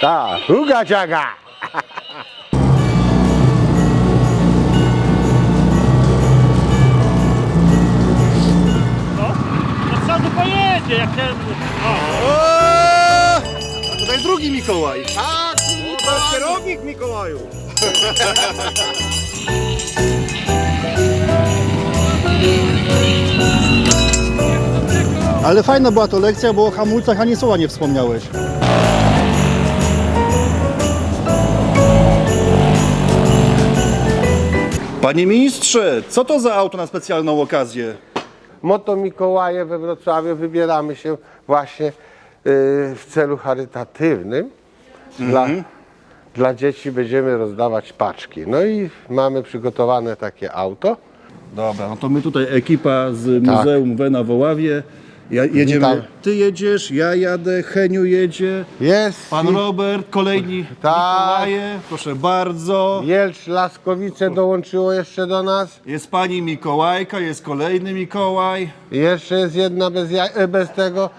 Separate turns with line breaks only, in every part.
Tak, uga ciaga.
No, do przodu pojedzie, jak ten... O,
A tutaj drugi Mikołaj.
Tak,
To jest kierownik Mikołaju.
Ale fajna była to lekcja, bo o hamulcach ani słowa nie wspomniałeś.
Panie ministrze, co to za auto na specjalną okazję?
Moto Mikołaje we Wrocławiu wybieramy się właśnie y, w celu charytatywnym. Dla, dla dzieci będziemy rozdawać paczki. No i mamy przygotowane takie auto.
Dobra, no to my tutaj ekipa z Muzeum Wena w Oławie. Ja, jedziemy.
Witam.
Ty jedziesz, ja jadę, Heniu jedzie,
Jest
pan Robert, kolejni
Tak.
Mikołaje, proszę bardzo.
Jelcz Laskowice dołączyło jeszcze do nas.
Jest pani Mikołajka, jest kolejny Mikołaj.
Jeszcze jest jedna bez, jaj- e, bez tego.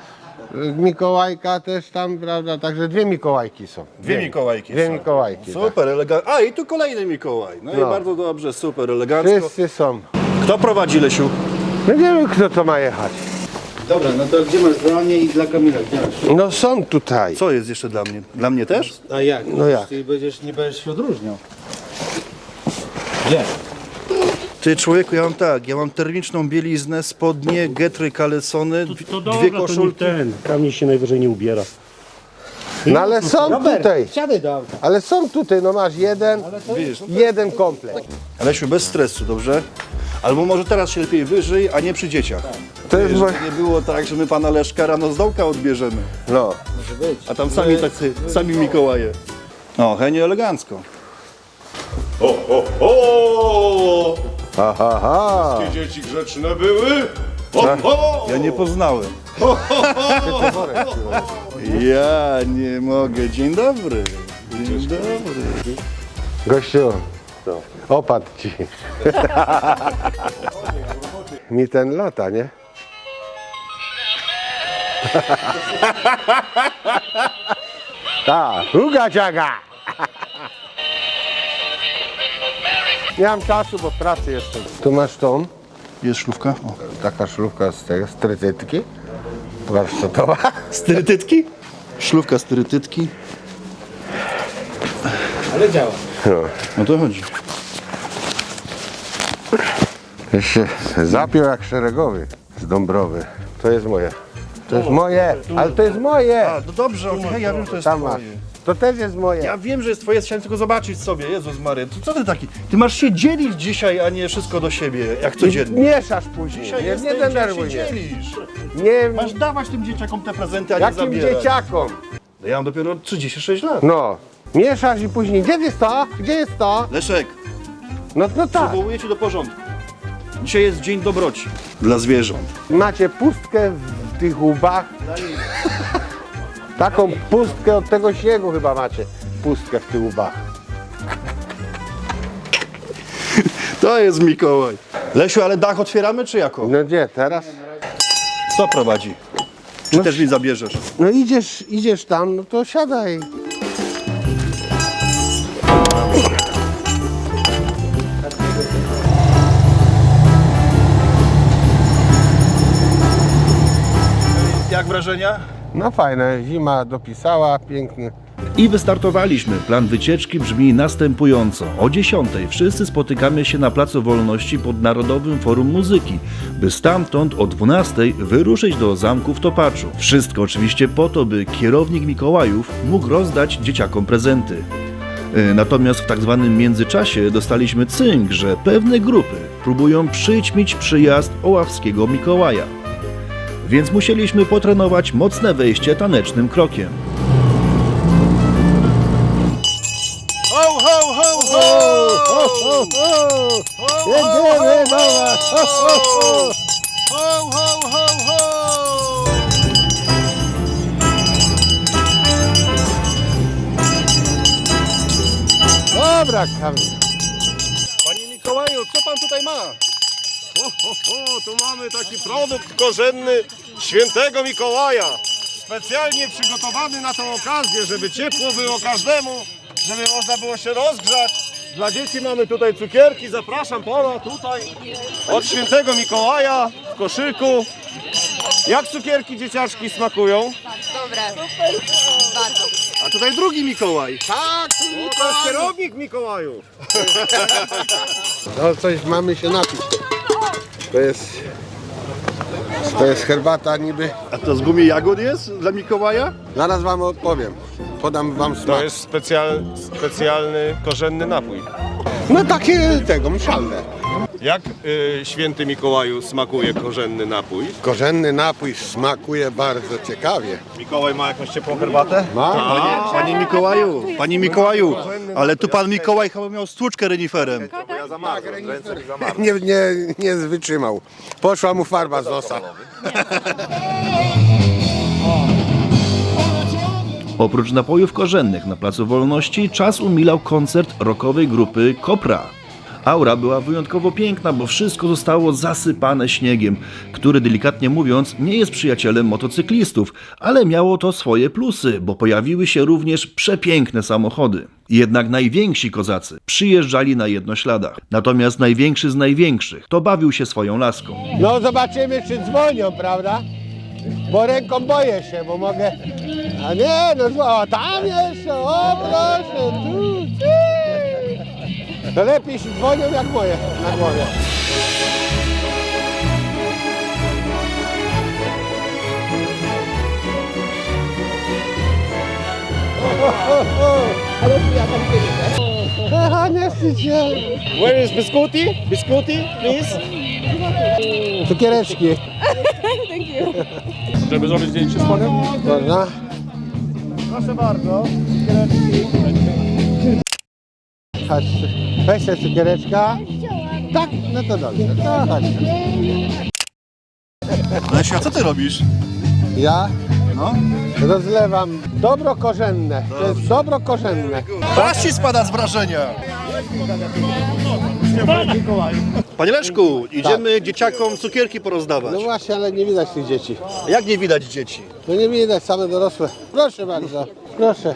Mikołajka też tam, prawda? Także dwie Mikołajki są.
Dwie Mikołajki
Dwie
są.
Mikołajki. Tak.
Super, elegancko. A i tu kolejny Mikołaj. No, i
No.
bardzo dobrze, super, elegancko.
Wszyscy są.
Kto prowadzi Lesiu?
No nie wiem kto to ma jechać.
Dobra, no to gdzie masz dla mnie i dla Kamila? Gdzie masz?
No są tutaj.
Co jest jeszcze dla mnie? Dla mnie też?
A jak?
No jak?
Ty będziesz, nie będziesz się odróżniał. Gdzie?
Ty człowieku, ja mam tak, ja mam termiczną bieliznę, spodnie, getry, kalesony,
to,
dwie
to dobra, to nie
koszulki.
ten. Kamil się najwyżej nie ubiera.
No ale są tutaj.
Siadaj do auta.
Ale są tutaj, no masz jeden, jeden komplet.
Lesiu, bez stresu, dobrze? Albo może teraz się lepiej wyżyj, a nie przy dzieciach.
To jest
Żeby
mo-
nie było tak, że my pana Leszka rano z dołka odbierzemy,
No.
a tam sami tacy, sami Mikołaje. No, Heniu elegancko.
O, o, o!
Ha, ha, ha.
Te dzieci grzeczne były? O!
Ja nie poznałem. Ja nie mogę. Dzień dobry. Dzień dobry.
Gościu, opadł ci. Mi ten lata, nie? Tak, uga ciaga. Nie mam czasu, bo w pracy jestem. Tu masz tą,
Jest szlówka? O.
taka szlówka z tego, z trytytki. Warsztatowa.
Styrytytki? Szlówka styrytytki.
Ale działa.
No.
O to chodzi.
Jeszcze zapiął jak szeregowy z Dąbrowy. To jest moje. To jest moje, ale to jest moje.
A, no dobrze, okej, ja wiem, że to jest
Tam masz.
twoje.
To też jest moje.
Ja wiem, że jest twoje, chciałem tylko zobaczyć sobie. Jezus Maria, to co ty taki? Ty masz się dzielić dzisiaj, a nie wszystko do siebie, jak codziennie.
Mieszasz później.
Dzisiaj
Nie, nie denerwuj
się
mnie.
dzielisz.
Nie,
Masz dawać tym dzieciakom te prezenty, a nie
jakim
zabierać.
dzieciakom?
No Ja mam dopiero 36 lat.
No. Mieszasz i później, gdzie jest to? Gdzie jest to?
Leszek,
No, no tak.
przywołuję cię do porządku. Dzisiaj jest Dzień Dobroci dla zwierząt.
Macie pustkę w tych łbach. Taką pustkę od tego śniegu chyba macie. Pustkę w tych łbach.
To jest Mikołaj. Lesiu, ale dach otwieramy czy jako?
No gdzie, teraz?
Kto prowadzi? Czy też mi zabierzesz?
No idziesz, idziesz tam, no to siadaj.
Jak wrażenia?
No fajne, zima dopisała, piękny.
I wystartowaliśmy. Plan wycieczki brzmi następująco. O 10 wszyscy spotykamy się na Placu Wolności pod Narodowym Forum Muzyki, by stamtąd o 12 wyruszyć do zamku w Topaczu. Wszystko oczywiście po to, by kierownik Mikołajów mógł rozdać dzieciakom prezenty. Y, Natomiast w tak zwanym międzyczasie dostaliśmy cynk, że pewne grupy próbują przyćmić przyjazd oławskiego Mikołaja. Więc musieliśmy potrenować mocne wejście tanecznym krokiem.
Ho, ho, ho, ho!
Ho, ho, ho! Jedziemy do was! Ho, ho, ho!
Ho, ho, ho, ho!
Dobra, Kamil.
Panie Mikołaju, co pan tutaj ma?
O, o, o, tu mamy taki produkt korzenny świętego Mikołaja. specjalnie przygotowany na tą okazję, żeby ciepło było każdemu, żeby można było się rozgrzać. Dla dzieci mamy tutaj cukierki, zapraszam pana tutaj od świętego Mikołaja w koszyku. Jak cukierki dzieciaczki smakują?
Dobre. Bardzo.
A tutaj drugi Mikołaj.
Tak, to jest kierownik Mikołaju.
No coś mamy się napić. To jest, to jest herbata niby.
A to z gumi jagód jest dla Mikołaja?
Zaraz wam odpowiem. Podam wam smak.
To jest specjal, specjalny korzenny napój.
No takie tego, mszalne.
Jak y, święty Mikołaju smakuje korzenny napój?
Korzenny napój smakuje bardzo ciekawie.
Mikołaj ma jakąś ciepłą herbatę?
Ma?
Panie, panie Mikołaju, panie Mikołaju, ale tu pan Mikołaj chyba miał stłuczkę reniferem.
Nie, nie, nie wytrzymał. Poszła mu farba z nosa.
Oprócz napojów korzennych na Placu Wolności czas umilał koncert rockowej grupy Kopra. Aura była wyjątkowo piękna, bo wszystko zostało zasypane śniegiem, który delikatnie mówiąc nie jest przyjacielem motocyklistów, ale miało to swoje plusy, bo pojawiły się również przepiękne samochody. Jednak najwięksi kozacy przyjeżdżali na jednośladach, natomiast największy z największych to bawił się swoją laską.
No zobaczymy czy dzwonią, prawda? Bo ręką boję się, bo mogę... A nie, no o, tam jeszcze, o proszę, tu, ty. To lepiej się dzwonią jak moje na głowie. Aha, nie wstydź się.
Where is biscuity? Biscuity, please.
Cukiereczki.
Żeby zrobić zdjęcie z panem?
Można?
Proszę bardzo.
Chodź, weź sobie cukiereczka. Tak, no to dobrze. No, chodź.
Lesiu, a co ty robisz?
Ja
No.
rozlewam dobro korzenne. To jest dobro korzenne.
Teraz ci spada z wrażenia. Panie Leszku, idziemy dzieciakom cukierki porozdawać.
No właśnie, ale nie widać tych dzieci.
Jak nie widać dzieci?
No nie widać, same dorosłe. Proszę bardzo, proszę.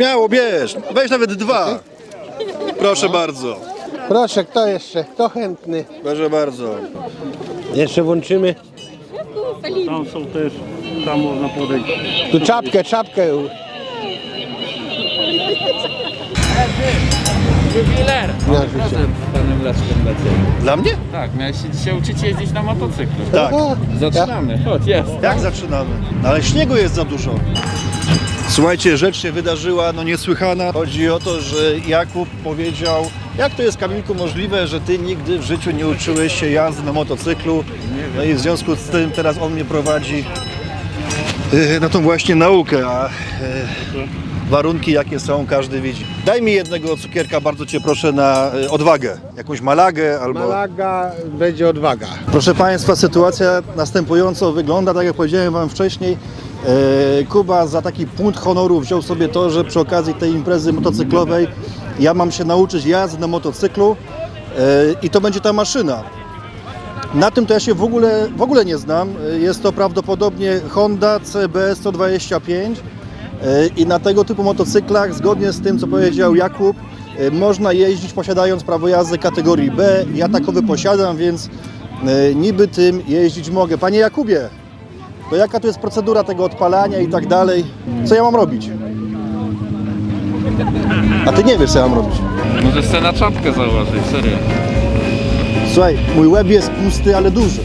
Miało, bierz. Weź nawet dwa. Proszę bardzo.
Proszę, kto jeszcze? Kto chętny?
Proszę bardzo.
Jeszcze włączymy.
Tam są też, tam można podejść.
Tu czapkę, czapkę.
Jubiler!
Ja
Mam prezent z panem Leszkiem dla ciebie.
Dla mnie?
Tak, miałeś się dzisiaj uczyć jeździć na motocyklu.
Tak.
O,
Zaczynamy, chodź, jest.
Jak zaczynamy? No ale śniegu jest za dużo. Słuchajcie, rzecz się wydarzyła, no niesłychana. Chodzi o to, że Jakub powiedział, jak to jest Kamilku możliwe, że ty nigdy w życiu nie uczyłeś się jazdy na motocyklu. No i w związku z tym teraz on mnie prowadzi e, na tą właśnie naukę, a e, warunki jakie są każdy widzi. Daj mi jednego cukierka, bardzo cię proszę, na e, odwagę. Jakąś malagę albo...
Malaga będzie odwaga.
Proszę Państwa, sytuacja następująco wygląda, tak jak powiedziałem Wam wcześniej. E, Kuba za taki punkt honoru wziął sobie to, że przy okazji tej imprezy motocyklowej ja mam się nauczyć jazdy na motocyklu e, i to będzie ta maszyna. Na tym to ja się w ogóle, w ogóle nie znam. E, Jest to prawdopodobnie Honda CB 125 e, i na tego typu motocyklach, zgodnie z tym co powiedział Jakub, e, można jeździć posiadając prawo jazdy kategorii B. Ja takowy posiadam, więc e, niby tym jeździć mogę. Panie Jakubie, to jaka tu jest procedura tego odpalania i tak dalej? Co ja mam robić? A ty nie wiesz co ja mam robić.
Możesz sobie na czapkę założyć, serio.
Słuchaj, mój łeb jest pusty, ale duży.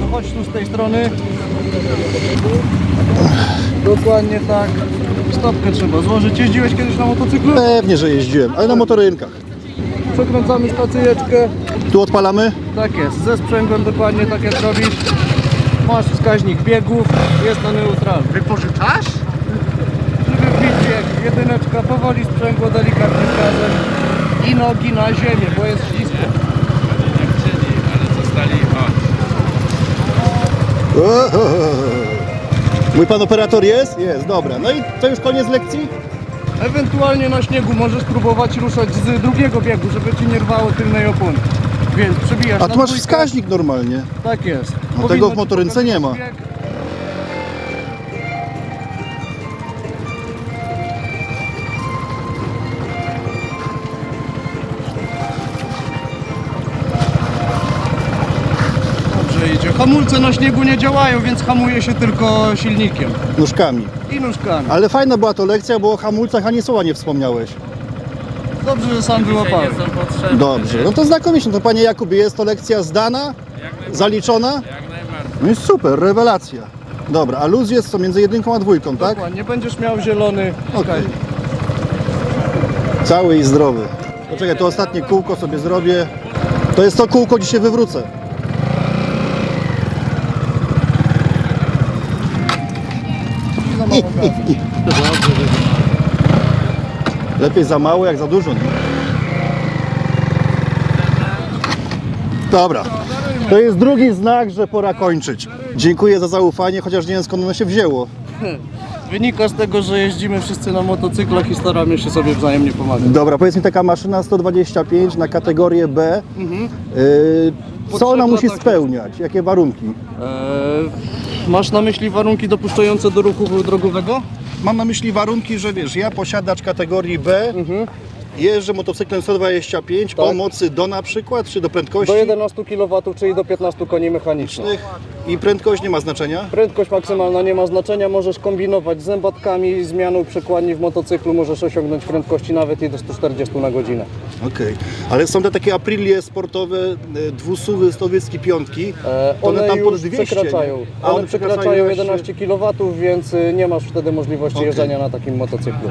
No chodź tu z tej strony.
Dokładnie tak. Stopkę trzeba złożyć. Jeździłeś kiedyś na motocyklu?
Pewnie, że jeździłem, ale na motorynkach.
Przekręcamy stacyjeczkę.
Tu odpalamy?
Tak jest, ze sprzęgłem dokładnie tak jak robisz. Masz wskaźnik biegów, jest na neutralny.
Wypożyczasz?
Żeby wbić bieg, jedyneczka, powoli sprzęgło delikatnie gazem i nogi na ziemię, bo jest ślisko.
Ale zostali, chodź.
Mój pan operator jest? Jest, dobra. No i to już koniec lekcji?
Ewentualnie na śniegu możesz próbować ruszać z drugiego biegu, żeby ci nie rwało tylnej opony. Więc przebijasz
A
na
tu masz
dwójkę.
wskaźnik normalnie.
Tak jest.
No
Powinno
tego w
ci
motorynce nie ma.
bieg. Hamulce na śniegu nie działają, więc hamuje się tylko silnikiem
Nóżkami.
i nóżkami.
Ale fajna była to lekcja, bo o hamulcach ani słowa nie wspomniałeś.
Dobrze, że sam
Dzisiaj
wyłapałem.
nie są potrzebne.
Dobrze, no to znakomicie. No to panie Jakubie, jest to lekcja zdana, zaliczona?
Jak najbardziej.
No i super, rewelacja. Dobra, a luz jest co między jedynką a dwójką, tak?
Dokładnie, będziesz miał zielony.
Okej. Cały i zdrowy. Poczekaj, to ostatnie kółko sobie zrobię. To jest to kółko, gdzie się wywrócę. Lepiej za mało, jak za dużo. Nie? Dobra. To jest drugi znak, że pora kończyć. Dziękuję za zaufanie, chociaż nie wiem skąd ono się wzięło.
Wynika z tego, że jeździmy wszyscy na motocyklach i staramy się sobie wzajemnie pomagać.
Dobra, powiedz mi taka maszyna 125 na kategorię B. Yy,
Po
co ona musi spełniać? Jakie warunki?
Eee, masz na myśli warunki dopuszczające do ruchu drogowego?
Mam na myśli warunki, że wiesz, ja posiadacz kategorii B, jeżdżę motocyklem 125 o
Tak.
mocy do na przykład, czy do prędkości
Do 11 kW, czyli do 15 koni mechanicznych.
i prędkość nie ma znaczenia.
Prędkość maksymalna nie ma znaczenia, możesz kombinować z zębatkami, zmianą przekładni w motocyklu, możesz osiągnąć prędkości nawet i do 140 na godzinę.
Okej, ale są te takie aprilie sportowe, e, dwusuwy, stowiecki, piątki,
E,
to one
one
tam pod
już
200,
przekraczają.
nie? A
One przekraczają
jeszcze-
11 kW, więc y, nie masz wtedy możliwości
Okej.
jeżdżenia na takim motocyklu.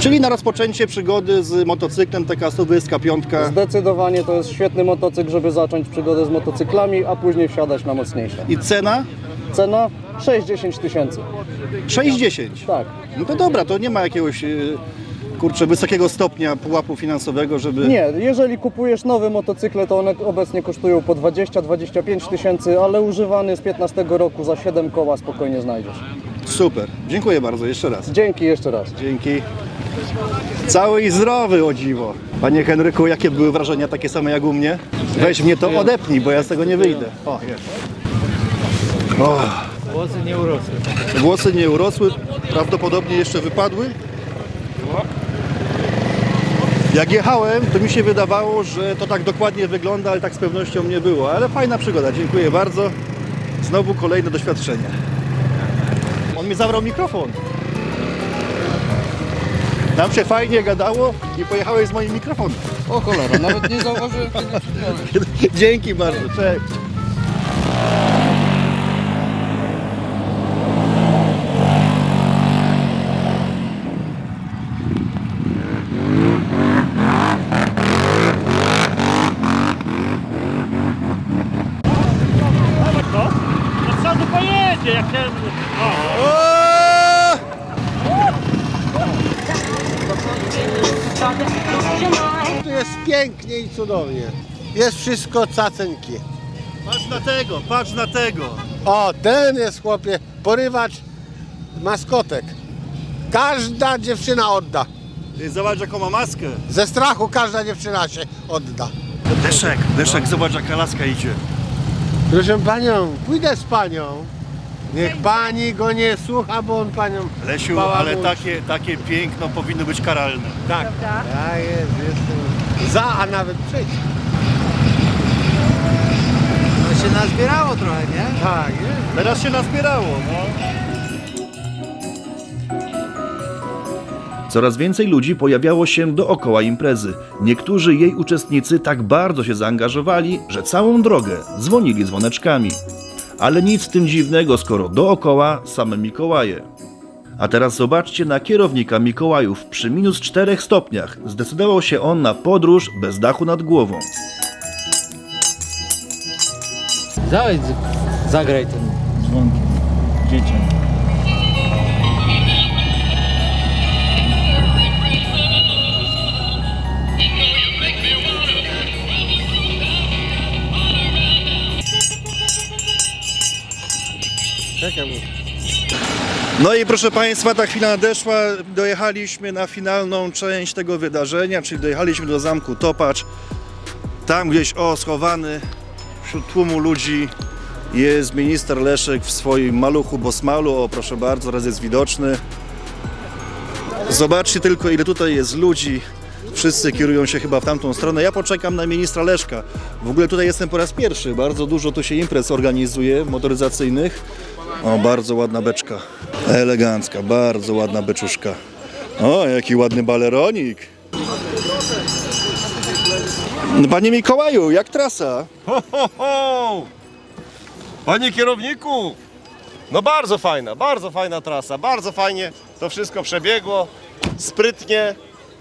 Czyli na rozpoczęcie przygody z motocyklem taka stowiecka piątka
Zdecydowanie to jest świetny motocykl, żeby zacząć przygodę z motocyklami, a później wsiadać na mocniejsze.
i cena
Cena 6-10 tysięcy.
6,10.
Tak.
No to dobra, to nie ma jakiegoś e, kurczę wysokiego stopnia pułapu finansowego, żeby...
Nie, jeżeli kupujesz nowe motocykle, to one obecnie kosztują po 20-25 tysięcy, ale używany z 15 roku za 7 koła spokojnie znajdziesz.
Super, dziękuję bardzo, jeszcze raz.
Dzięki jeszcze raz.
Dzięki. Cały i zdrowy, o dziwo. Panie Henryku, jakie były wrażenia takie same jak u mnie? Weź mnie to odepnij, bo ja z tego nie wyjdę. O, jest. O.
Włosy nie urosły.
Włosy nie urosły, prawdopodobnie jeszcze wypadły. Jak jechałem, to mi się wydawało, że to tak dokładnie wygląda, ale tak z pewnością nie było. Ale fajna przygoda, dziękuję bardzo. Znowu kolejne doświadczenie. On mi zabrał mikrofon. Nam się fajnie gadało i pojechałeś z moim mikrofonem.
O cholera, nawet nie zauważyłem, kiedy
Dzięki bardzo, cześć.
No, do przodu pojedzie, jak ten...
Tu jest pięknie i cudownie. Jest wszystko cacenki.
Patrz na tego, patrz na tego.
O, ten jest chłopie, porywacz maskotek. Każda dziewczyna odda.
Ty Zobacz jaką ma maskę.
Ze strachu każda dziewczyna się odda.
Deszek, Deszek, zobacz jaka laska idzie.
Proszę panią, pójdę z panią. Niech pani go nie słucha, bo on panią.
Lesiu,
bałamuci.
ale takie, takie piękno powinno być karalne.
Tak. Ja jest, jestem za, a nawet przeciw.
To się nazbierało trochę, nie?
Tak, jest.
Teraz się nazbierało, no.
Coraz więcej ludzi pojawiało się dookoła imprezy. Niektórzy jej uczestnicy tak bardzo się zaangażowali, że całą drogę dzwonili dzwoneczkami. Ale nic w tym dziwnego, skoro dookoła same Mikołaje. A teraz zobaczcie na kierownika Mikołajów. Przy minus 4 stopniach zdecydował się on na podróż bez dachu nad głową.
Zagraj ten.
Dzwonki. Dzieciom.
No i proszę Państwa, ta chwila nadeszła. Dojechaliśmy na finalną część tego wydarzenia, czyli dojechaliśmy do zamku Topacz. Tam gdzieś, o, schowany wśród tłumu ludzi jest minister Leszek w swoim maluchu Bosmalu. O, proszę bardzo, teraz jest widoczny. Zobaczcie tylko, ile tutaj jest ludzi. Wszyscy kierują się chyba w tamtą stronę. Ja poczekam na ministra Leszka. W ogóle tutaj jestem po raz pierwszy. Bardzo dużo tu się imprez organizuje motoryzacyjnych. O, bardzo ładna beczka. Elegancka, bardzo ładna beczuszka. O, jaki ładny baleronik. Panie Mikołaju, jak trasa?
Ho, ho, ho! Panie kierowniku! No bardzo fajna, bardzo fajna trasa, bardzo fajnie to wszystko przebiegło, sprytnie.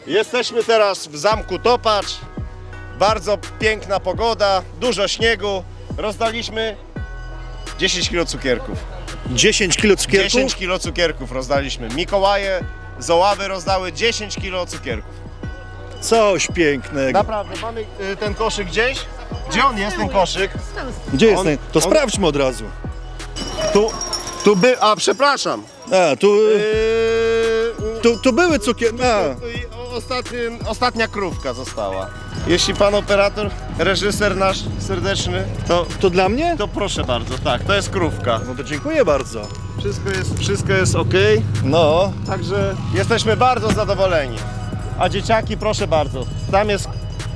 Jesteśmy teraz w zamku Topacz, bardzo piękna pogoda, dużo śniegu. Rozdaliśmy 10 kg cukierków.
10 kilo cukierków?
10 kg cukierków rozdaliśmy. Mikołaje z Oławy rozdały 10 kg cukierków.
Coś pięknego.
Naprawdę, mamy y, ten koszyk gdzieś? Gdzie on jest, ten koszyk?
Gdzie jest
on-
ten? To
on-
sprawdźmy od razu.
Tu, tu by, a przepraszam.
A, tu,
Yy,
tu, tu były cukier... A,
i o- ostatni, ostatnia krówka została. Jeśli pan operator, reżyser nasz serdeczny, to,
to dla mnie?
to proszę bardzo, tak, to jest krówka.
No to dziękuję bardzo.
Wszystko jest, wszystko jest ok,
No,
także jesteśmy bardzo zadowoleni. A dzieciaki, proszę bardzo, tam jest,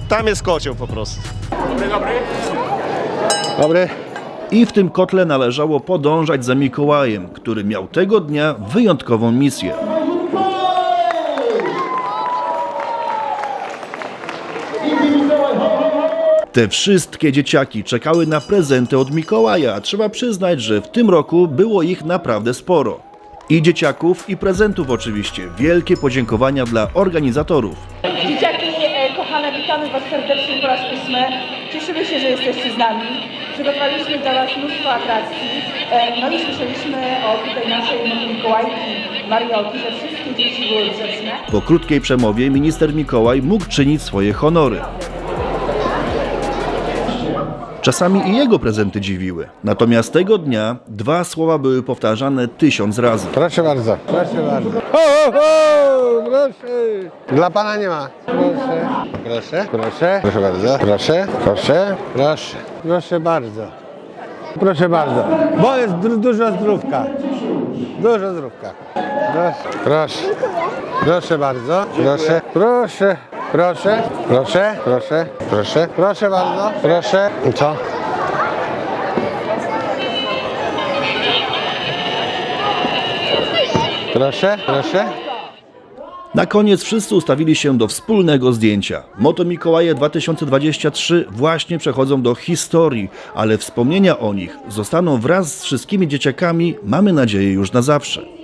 tam jest kocioł po prostu.
Dobry.
I w tym kotle należało podążać za Mikołajem, który miał tego dnia wyjątkową misję. Te wszystkie dzieciaki czekały na prezenty od Mikołaja, a trzeba przyznać, że w tym roku było ich naprawdę sporo. I dzieciaków, i prezentów oczywiście. Wielkie podziękowania dla organizatorów.
Dzieciaki e, kochane, witamy Was serdecznie po raz ósmy. Cieszymy się, że jesteście z nami. Przygotowaliśmy dla Was mnóstwo atrakcji. E, No i słyszeliśmy o tutaj naszej Mikołajki Mariolki, że wszystkie dzieci były grzeczne.
Po krótkiej przemowie minister Mikołaj mógł czynić swoje honory. Czasami i jego prezenty dziwiły. Natomiast tego dnia dwa słowa były powtarzane tysiąc razy.
Proszę bardzo. Proszę bardzo. Ho, ho, ho, proszę. Dla pana nie ma. Proszę. Proszę. Proszę. Proszę bardzo. Proszę. Proszę. Proszę. Proszę bardzo. Proszę bardzo. Bo jest du- dużo zdrówka. Dużo zdrówka. Proszę. Proszę. Proszę bardzo. Proszę. Proszę. Proszę. Proszę. Proszę. Proszę. Proszę bardzo. Proszę. Co? Proszę. Proszę.
Na koniec wszyscy ustawili się do wspólnego zdjęcia. Moto Mikołaje 2023 właśnie przechodzą do historii, ale wspomnienia o nich zostaną wraz z wszystkimi dzieciakami, mamy nadzieję, już na zawsze.